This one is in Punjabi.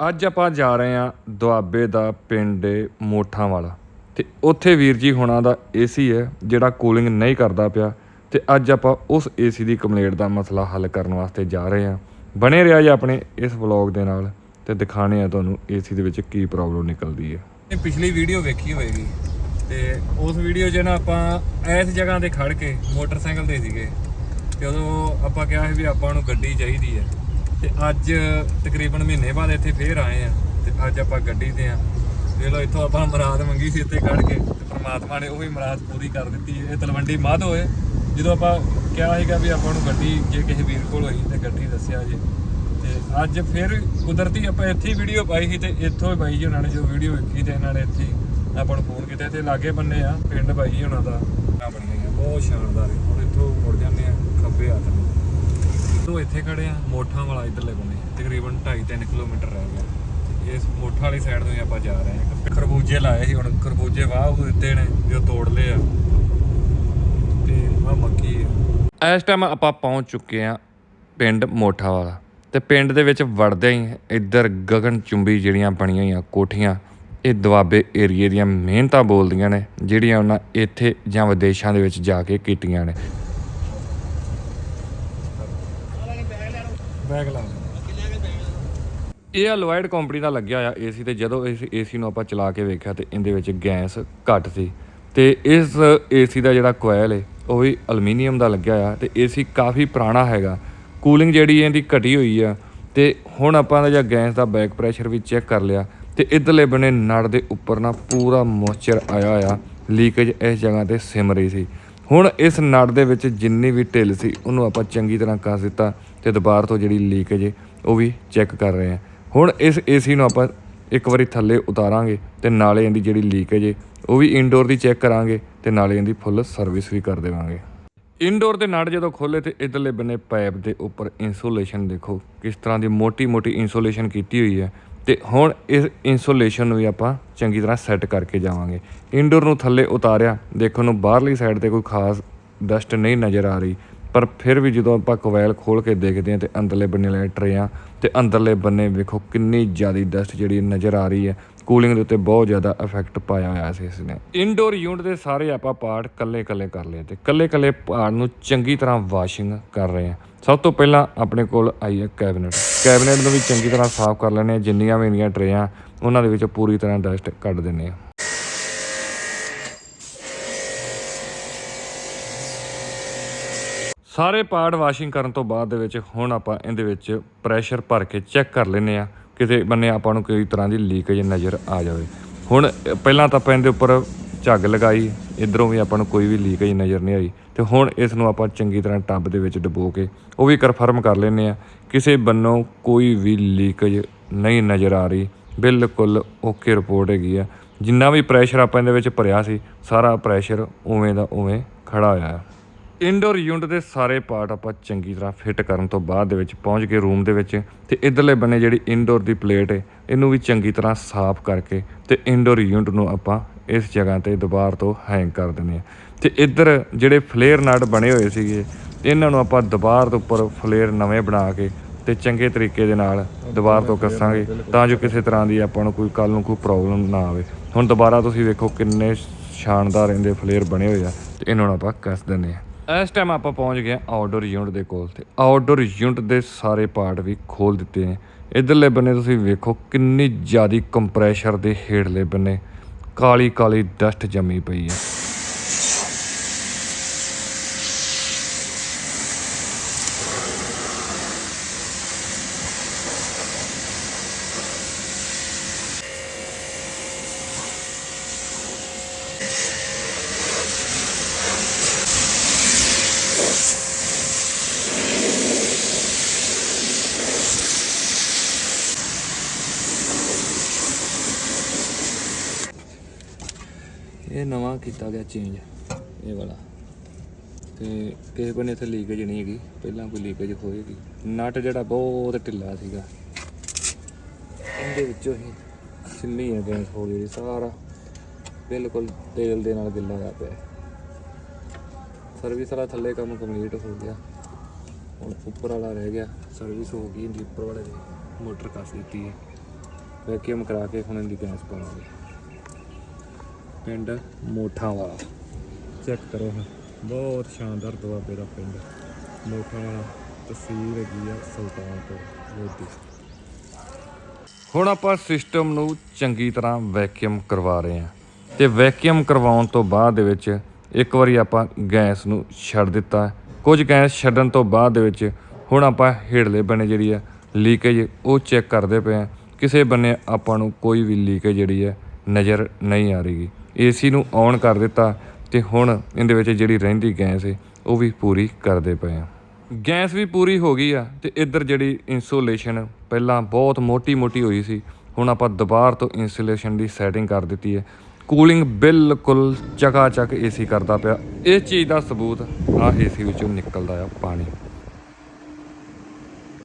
ਅੱਜ ਆਪਾਂ ਜਾ ਰਹੇ ਹਾਂ ਦੁਆਬੇ ਦਾ ਪਿੰਡ ਮੋਠਾਂ ਵਾਲਾ। ਤੇ ਉੱਥੇ ਵੀਰ ਜੀ ਹੁਣਾਂ ਦਾ ਏਸੀ ਹੈ, ਜਿਹੜਾ ਕੂਲਿੰਗ ਨਹੀਂ ਕਰਦਾ ਪਿਆ। ਤੇ ਅੱਜ ਆਪਾਂ ਉਸ ਏਸੀ ਦੀ ਕੰਪਲੇਂਟ ਦਾ ਮਸਲਾ ਹੱਲ ਕਰਨ ਵਾਸਤੇ ਜਾ ਰਹੇ ਹਾਂ। ਬਣੇ ਰਿਹਾ ਜੀ ਆਪਣੇ ਇਸ ਵਲੌਗ ਦੇ ਨਾਲ ਤੇ ਦਿਖਾਣੇ ਆ ਤੁਹਾਨੂੰ ਏਸੀ ਦੇ ਵਿੱਚ ਕੀ ਪ੍ਰੋਬਲਮ ਨਿਕਲਦੀ ਹੈ। ਇਹ ਪਿਛਲੀ ਵੀਡੀਓ ਵੇਖੀ ਹੋਵੇਗੀ ਤੇ ਉਸ ਵੀਡੀਓ 'ਚ ਨਾ ਆਪਾਂ ਇਸ ਜਗ੍ਹਾ ਤੇ ਖੜ ਕੇ ਮੋਟਰਸਾਈਕਲ ਤੇ ਸੀਗੇ। ਤੇ ਉਦੋਂ ਆਪਾਂ ਕਿਹਾ ਸੀ ਵੀ ਆਪਾਂ ਨੂੰ ਗੱਡੀ ਚਾਹੀਦੀ ਹੈ। ਤੇ ਅੱਜ ਤਕਰੀਬਨ ਮਹੀਨੇ ਬਾਅਦ ਇੱਥੇ ਫੇਰ ਆਏ ਆ ਤੇ ਅੱਜ ਆਪਾਂ ਗੱਡੀ ਤੇ ਆ। ਦੇਖ ਲਓ, ਇੱਥੋਂ ਆਪਾਂ ਮੁਰਾਦ ਮੰਗੀ ਸੀ ਇੱਥੇ ਕੱਢ ਕੇ ਤੇ ਪ੍ਰਮਾਤਮਾ ਨੇ ਉਹ ਵੀ ਮੁਰਾਦ ਪੂਰੀ ਕਰ ਦਿੱਤੀ ਹੈ। ਇਹ ਤਲਵੰਡੀ ਮੱਧ ਹੋਏ। ਜਦੋਂ ਆਪਾਂ ਕਿਹਾ ਸੀਗਾ ਵੀ ਆਪਾਂ ਨੂੰ ਗੱਡੀ ਜੇ ਕਿਸੇ ਵੀਰ ਕੋਲ ਹੋਈ ਤੇ ਗੱਡੀ ਦੱਸਿਆ ਜੇ। ਤੇ ਅੱਜ ਫਿਰ ਕੁਦਰਤੀ ਆਪਾਂ ਇੱਥੇ ਹੀ ਵੀਡੀਓ ਪਾਈ ਸੀ ਤੇ ਇੱਥੋਂ ਹੀ ਬਾਈ ਜੀ ਉਹਨਾਂ ਨੇ ਜੋ ਵੀਡੀਓ ਵੇਖੀ ਤੇ ਇਹਨਾਂ ਨੇ ਇੱਥੇ ਹੀ ਆਪਾਂ ਨੂੰ ਫੋਨ ਕੀਤਾ ਤੇ ਲਾਗੇ ਬੰਨੇ ਆ, ਪਿੰਡ ਬਾਈ ਜੀ ਉਹਨਾਂ ਦਾ। ਆ ਬਣੀ ਬਹੁਤ ਸ਼ਾਨਦਾਰ ਹੁਣ ਇੱਥੋਂ ਮੁੜ ਜਾਂਦੇ ਆ, ਖੱਬੇ ਹੱਥ ਨੂੰ। ਤੋਂ ਇੱਥੇ ਖੜੇ ਆ, ਮੋਠਾਂ ਵਾਲਾ ਇਧਰਲੇ ਬੰਨੇ ਤਕਰੀਬਨ 2.5-3 ਕਿਲੋਮੀਟਰ ਰਹਿ ਗਿਆ। ਇਸ ਮੋਠਾਂ ਵਾਲੀ ਸਾਈਡ ਤੋਂ ਆਪਾਂ ਜਾ ਰਹੇ ਹਾਂ। ਖਰਬੂਜੇ ਲਾਏ ਸੀ, ਹੁਣ ਖਰਬੂਜੇ ਵਾਹ ਉਹ ਦਿੱਤੇ ਨੇ, ਜੋ ਤੋੜ ਲਏ ਆ। ਤੇ ਆ ਮੱਕੀ ਆ। ਇਸ ਟਾਈਮ ਆਪਾਂ ਪਹੁੰਚ ਚੁੱਕੇ ਆ ਪਿੰਡ ਮੋਠਾ ਵਾਲਾ। ਤੇ ਪਿੰਡ ਦੇ ਵਿੱਚ ਵੜਦੇ ਹੀ ਇੱਧਰ ਗਗਨ ਚੁੰਬੀ ਜਿਹੜੀਆਂ ਬਣੀਆਂ ਹੋਈਆਂ, ਕੋਠੀਆਂ, ਇਹ ਦੁਆਬੇ ਏਰੀਏ ਦੀਆਂ ਮਿਹਨਤਾਂ ਬੋਲਦੀਆਂ ਨੇ, ਜਿਹੜੀਆਂ ਉਹਨਾਂ ਇੱਥੇ ਜਾਂ ਵਿਦੇਸ਼ਾਂ ਦੇ ਵਿੱਚ ਜਾ ਕੇ ਕੀਤੀਆਂ ਨੇ। ਬੈਗ ਲਾ ਇਹ ਆ ਲੋਇਡ ਕੰਪਨੀ ਦਾ ਲੱਗਿਆ ਹੋਇਆ ਏਸੀ ਤੇ ਜਦੋਂ ਇਸ ਏਸੀ ਨੂੰ ਆਪਾਂ ਚਲਾ ਕੇ ਵੇਖਿਆ ਤੇ ਇਹਦੇ ਵਿੱਚ ਗੈਸ ਘੱਟ ਸੀ। ਤੇ ਇਸ ਏਸੀ ਦਾ ਜਿਹੜਾ ਕੋਇਲ ਹੈ ਉਹ ਵੀ ਐਲੂਮੀਨੀਅਮ ਦਾ ਲੱਗਿਆ ਹੋਇਆ ਤੇ ਏਸੀ ਕਾਫੀ ਪੁਰਾਣਾ ਹੈਗਾ। ਕੂਲਿੰਗ ਜਿਹੜੀ ਇਹਦੀ ਘਟੀ ਹੋਈ ਆ ਤੇ ਹੁਣ ਆਪਾਂ ਦਾ ਜਿਹੜਾ ਗੈਸ ਦਾ ਬੈਕ ਪ੍ਰੈਸ਼ਰ ਵੀ ਚੈੱਕ ਕਰ ਲਿਆ ਤੇ ਇਧਰਲੇ ਬਨੇ ਨੜ ਦੇ ਉੱਪਰ ਨਾ ਪੂਰਾ ਮੋਇਸਚਰ ਆਇਆ ਹੋਇਆ ਲੀਕੇਜ ਇਸ ਜਗ੍ਹਾ ਤੇ ਸਿਮ ਰਹੀ ਸੀ। ਹੁਣ ਇਸ ਨੜ ਦੇ ਵਿੱਚ ਜਿੰਨੀ ਵੀ ਢਿੱਲ ਸੀ, ਉਹਨੂੰ ਆਪਾਂ ਚੰਗੀ ਤਰ੍ਹਾਂ ਕੱਸ ਦਿੱਤਾ ਤੇ ਦੁਬਾਰ ਤੋਂ ਜਿਹੜੀ ਲੀਕੇਜ ਉਹ ਵੀ ਚੈੱਕ ਕਰ ਰਹੇ ਹਾਂ। ਹੁਣ ਇਸ ਏਸੀ ਨੂੰ ਆਪਾਂ ਇੱਕ ਵਾਰੀ ਥੱਲੇ ਉਤਾਰਾਂਗੇ ਤੇ ਨਾਲੇ ਇਹਦੀ ਜਿਹੜੀ ਲੀਕੇਜ ਹੈ ਉਹ ਵੀ ਇਨਡੋਰ ਦੀ ਚੈੱਕ ਕਰਾਂਗੇ ਤੇ ਨਾਲੇ ਇਹਦੀ ਫੁੱਲ ਸਰਵਿਸ ਵੀ ਕਰ ਦੇਵਾਂਗੇ। ਇਨਡੋਰ ਦੇ ਨੜ ਜਦੋਂ ਖੋਲੇ ਤੇ ਇਧਰਲੇ ਬੰਨੇ ਪਾਈਪ ਦੇ ਉੱਪਰ ਇਨਸੂਲੇਸ਼ਨ ਦੇਖੋ, ਕਿਸ ਤਰ੍ਹਾਂ ਦੀ ਮੋਟੀ-ਮੋਟੀ ਇਨਸੂਲੇਸ਼ਨ ਕੀਤੀ ਹੋਈ ਹੈ। ਤੇ ਹੁਣ ਇਸ ਇਨਸੂਲੇਸ਼ਨ ਨੂੰ ਵੀ ਆਪਾਂ ਚੰਗੀ ਤਰ੍ਹਾਂ ਸੈੱਟ ਕਰਕੇ ਜਾਵਾਂਗੇ। ਇਨਡੋਰ ਨੂੰ ਥੱਲੇ ਉਤਾਰਿਆ, ਦੇਖੋ ਨੂੰ ਬਾਹਰਲੀ ਸਾਈਡ ਤੇ ਕੋਈ ਖਾਸ ਡਸਟ ਨਹੀਂ ਨਜ਼ਰ ਆ ਰਹੀ। ਪਰ ਫਿਰ ਵੀ ਜਦੋਂ ਆਪਾਂ ਕੋਵੈਲ ਖੋਲ ਕੇ ਦੇਖਦੇ ਹਾਂ ਤੇ ਅੰਦਰਲੇ ਬੰਨੇ ਲੈਟਰ ਟਰੇਆਂ ਤੇ ਅੰਦਰਲੇ ਬੰਨੇ ਵੇਖੋ ਕਿੰਨੀ ਜ਼ਿਆਦਾ ਡਸਟ ਜਿਹੜੀ ਨਜ਼ਰ ਆ ਰਹੀ ਹੈ। ਕੂਲਿੰਗ ਦੇ ਉੱਤੇ ਬਹੁਤ ਜ਼ਿਆਦਾ ਇਫੈਕਟ ਪਾਇਆ ਹੋਇਆ ਸੀ ਇਸ ਨੇ ਇਨਡੋਰ ਯੂਨਿਟ ਦੇ ਸਾਰੇ ਆਪਾਂ ਪਾਰਟ ਕੱਲੇ-ਕੱਲੇ ਕਰ ਲਏ ਤੇ ਕੱਲੇ-ਕੱਲੇ ਪਾਰਟ ਨੂੰ ਚੰਗੀ ਤਰ੍ਹਾਂ ਵਾਸ਼ਿੰਗ ਕਰ ਰਹੇ ਹਾਂ। ਸਭ ਤੋਂ ਪਹਿਲਾਂ ਆਪਣੇ ਕੋਲ ਆਈ ਹੈ ਕੈਬਨਿਟ ਕੈਬਨਿਟ ਨੂੰ ਵੀ ਚੰਗੀ ਤਰ੍ਹਾਂ ਸਾਫ਼ ਕਰ ਲੈਣੇ ਆ ਜਿੰਨੀਆਂ ਵੀ ਇਹਦੀਆਂ ਟਰੇਆਂ ਉਹਨਾਂ ਦੇ ਵਿੱਚ ਪੂਰੀ ਤਰ੍ਹਾਂ ਡਸਟ ਕੱਢ ਦਿੰਨੇ ਆ ਸਾਰੇ ਪਾਰਟ ਵਾਸ਼ਿੰਗ ਕਰਨ ਤੋਂ ਬਾਅਦ ਦੇ ਵਿੱਚ ਹੁਣ ਆਪਾਂ ਇਹਦੇ ਵਿੱਚ ਪ੍ਰੈਸ਼ਰ ਭਰ ਕੇ ਚੈੱਕ ਕਰ ਲੈਨੇ ਆ ਕਿਸੇ ਬੰਨੇ ਆਪਾਂ ਨੂੰ ਕੋਈ ਤਰ੍ਹਾਂ ਦੀ ਲੀਕੇਜ ਨਜ਼ਰ ਆ ਜਾਵੇ। ਹੁਣ ਪਹਿਲਾਂ ਤਾਂ ਆਪਾਂ ਇਹਦੇ ਉੱਪਰ ਝੱਗ ਲਗਾਈ, ਇਧਰੋਂ ਵੀ ਆਪਾਂ ਨੂੰ ਕੋਈ ਵੀ ਲੀਕੇਜ ਨਜ਼ਰ ਨਹੀਂ ਆਈ। ਤੇ ਹੁਣ ਇਸ ਨੂੰ ਆਪਾਂ ਚੰਗੀ ਤਰ੍ਹਾਂ ਟੱਬ ਦੇ ਵਿੱਚ ਡਬੋ ਕੇ ਉਹ ਵੀ ਕਨਫਰਮ ਕਰ ਲੈਨੇ ਆ ਕਿਸੇ ਬੰਨੋਂ ਕੋਈ ਵੀ ਲੀਕੇਜ ਨਹੀਂ ਨਜ਼ਰ ਆ ਰਹੀ। ਬਿਲਕੁਲ ਓਕੇ ਰਿਪੋਰਟ ਹੈਗੀ ਆ। ਜਿੰਨਾ ਵੀ ਪ੍ਰੈਸ਼ਰ ਆਪਾਂ ਇਹਦੇ ਵਿੱਚ ਭਰਿਆ ਸੀ, ਸਾਰਾ ਪ੍ਰੈਸ਼ਰ ਉਵੇਂ ਦਾ ਉਵੇਂ ਖੜਾ ਹੋਇਆ। ਹੈ ਇਨਡੋਰ ਯੂਨਿਟ ਦੇ ਸਾਰੇ ਪਾਰਟ ਆਪਾਂ ਚੰਗੀ ਤਰ੍ਹਾਂ ਫਿੱਟ ਕਰਨ ਤੋਂ ਬਾਅਦ ਦੇ ਵਿੱਚ ਪਹੁੰਚ ਕੇ ਰੂਮ ਦੇ ਵਿੱਚ ਤੇ ਇਧਰਲੇ ਬੰਨੇ ਜਿਹੜੀ ਇਨਡੋਰ ਦੀ ਪਲੇਟ ਹੈ ਇਹਨੂੰ ਵੀ ਚੰਗੀ ਤਰ੍ਹਾਂ ਸਾਫ਼ ਕਰਕੇ ਤੇ ਇਨਡੋਰ ਯੂਨਿਟ ਨੂੰ ਆਪਾਂ ਇਸ ਜਗ੍ਹਾ ਤੇ ਦੁਬਾਰ ਤੋਂ ਹੈਂਗ ਕਰ ਦਿੰਦੇ ਆ। ਤੇ ਇੱਧਰ ਜਿਹੜੇ ਫਲੇਅਰ ਨਟ ਬਣੇ ਹੋਏ ਸੀਗੇ, ਇਹਨਾਂ ਨੂੰ ਆਪਾਂ ਦੁਬਾਰ ਤੋਂ ਉੱਪਰ ਫਲੇਅਰ ਨਵੇਂ ਬਣਾ ਕੇ ਤੇ ਚੰਗੇ ਤਰੀਕੇ ਦੇ ਨਾਲ ਦੁਬਾਰ ਤੋਂ ਕੱਸਾਂਗੇ ਤਾਂ ਜੋ ਕਿਸੇ ਤਰ੍ਹਾਂ ਦੀ ਆਪਾਂ ਨੂੰ ਕੋਈ ਕੱਲ ਨੂੰ ਕੋਈ ਪ੍ਰੋਬਲਮ ਨਾ ਆਵੇ। ਹੁਣ ਦੁਬਾਰਾ ਤੁਸੀਂ ਵੇਖੋ ਕਿੰਨੇ ਸ਼ਾਨਦਾਰ ਇਹਦੇ ਫਲੇਅਰ ਬਣੇ ਹੋਏ ਆ ਤੇ ਇਹਨਾਂ ਨੂੰ ਆਪਾਂ ਕੱਸ ਦਿੰਦੇ ਆ। ਇਸ ਟਾਈਮ ਆਪਾਂ ਪਹੁੰਚ ਗਏ ਆਊਟਡੋਰ ਯੂਨਿਟ ਦੇ ਕੋਲ ਤੇ ਆਊਟਡੋਰ ਯੂਨਿਟ ਦੇ ਸਾਰੇ ਪਾਰਟ ਵੀ ਖੋਲ ਦਿੱਤੇ ਨੇ। ਇਧਰਲੇ ਬੰਨੇ ਤੁਸੀਂ ਵੇਖੋ ਕਿੰਨੀ ਜ਼ਿਆਦੀ ਕੰਪਰੈਸ਼ਰ ਦੇ ਹੇਠਲੇ ਬੰਨੇ ਕਾਲੀ ਕਾਲੀ ਡਸਟ ਜੰਮੀ ਪਈ ਹੈ। ਇਹ ਨਵਾਂ ਕੀਤਾ ਗਿਆ ਚੇਂਜ ਇਹ ਵਾਲਾ। ਤੇ ਕਿਸੇ ਬੰਨੇ ਇੱਥੇ ਲੀਕੇਜ ਨਹੀਂ ਹੈਗੀ, ਪਹਿਲਾਂ ਕੋਈ ਲੀਕੇਜ ਹੋਏਗੀ। ਨਟ ਜਿਹੜਾ ਬਹੁਤ ਢਿੱਲਾ ਸੀਗਾ। ਇਹਦੇ ਵਿੱਚੋਂ ਹੀ ਸਿੰਮੀ ਹੈ ਗੈਸ ਹੋ ਗਈ, ਸਾਰਾ ਬਿਲਕੁਲ ਤੇਲ ਦੇ ਨਾਲ ਗਿੱਲਾ ਹੋਇਆ ਪਿਆ। ਸਰਵਿਸ ਵਾਲਾ ਥੱਲੇ ਕੰਮ ਕੰਪਲੀਟ ਹੋ ਗਿਆ। ਹੁਣ ਉੱਪਰ ਵਾਲਾ ਰਹਿ ਗਿਆ। ਸਰਵਿਸ ਹੋ ਗਈ, ਇਹਦੀ ਉੱਪਰ ਵਾਲੇ ਦੀ ਮੋਟਰ ਕੱਸ ਦਿੱਤੀ ਹੈ। ਵੈਕਿਊਮ ਕਰਾ ਕੇ ਹੁਣ ਇਹਦੀ ਗੈਸ ਪਾਵਾਂਗੇ। ਪਿੰਡ ਮੋਠਾਂ ਵਾਲਾ ਚੈੱਕ ਕਰੋ ਹਾਂ। ਬਹੁਤ ਸ਼ਾਨਦਾਰ ਦੁਆਬੇ ਦਾ ਪਿੰਡ। ਮੋਠਾਂ ਵਾਲਾ ਤਸਵੀਰ ਹੈਗੀ ਆ ਸੁਲਤਾਨਪੁਰ ਲੋਧੀ ਹੁਣ ਆਪਾਂ ਸਿਸਟਮ ਨੂੰ ਚੰਗੀ ਤਰ੍ਹਾਂ ਵੈਕਿਊਮ ਕਰਵਾ ਰਹੇ ਹਾਂ। ਤੇ ਵੈਕਿਊਮ ਕਰਵਾਉਣ ਤੋਂ ਬਾਅਦ ਦੇ ਵਿੱਚ ਇੱਕ ਵਾਰੀ ਆਪਾਂ ਗੈਸ ਨੂੰ ਛੱਡ ਦਿੱਤਾ। ਕੁਝ ਗੈਸ ਛੱਡਣ ਤੋਂ ਬਾਅਦ ਦੇ ਵਿੱਚ ਹੁਣ ਆਪਾਂ ਹੇਠਲੇ ਬੰਨੇ ਜਿਹੜੀ ਆ ਲੀਕੇਜ ਉਹ ਚੈੱਕ ਕਰਦੇ ਪਏ ਆ ਕਿਸੇ ਬੰਨੇ ਆਪਾਂ ਨੂੰ ਕੋਈ ਵੀ ਲੀਕੇਜ ਜਿਹੜੀ ਹੈ ਨਜ਼ਰ ਨਹੀਂ ਆ ਰਹੀ। ਏਸੀ ਨੂੰ ਔਨ ਕਰ ਦਿੱਤਾ ਤੇ ਹੁਣ ਇਹਦੇ ਵਿੱਚ ਜਿਹੜੀ ਰਹਿੰਦੀ ਗੈਸ ਹੈ ਉਹ ਵੀ ਪੂਰੀ ਕਰਦੇ ਪਏ ਆ। ਗੈਸ ਵੀ ਪੂਰੀ ਹੋ ਗਈ ਆ ਤੇ ਇੱਧਰ ਜਿਹੜੀ ਇਨਸੂਲੇਸ਼ਨ ਪਹਿਲਾਂ ਬਹੁਤ ਮੋਟੀ-ਮੋਟੀ ਹੋਈ ਸੀ, ਹੁਣ ਆਪਾਂ ਦੁਬਾਰ ਤੋਂ ਇਨਸੂਲੇਸ਼ਨ ਦੀ ਸੈਟਿੰਗ ਕਰ ਦਿੱਤੀ ਹੈ ਕੂਲਿੰਗ ਬਿਲਕੁਲ ਚਕਾ ਚੱਕ ਏਸੀ ਕਰਦਾ ਪਿਆ। ਇਸ ਚੀਜ਼ ਦਾ ਸਬੂਤ ਆ ਏਸੀ ਵਿੱਚੋਂ ਨਿਕਲਦਾ ਆ ਪਾਣੀ।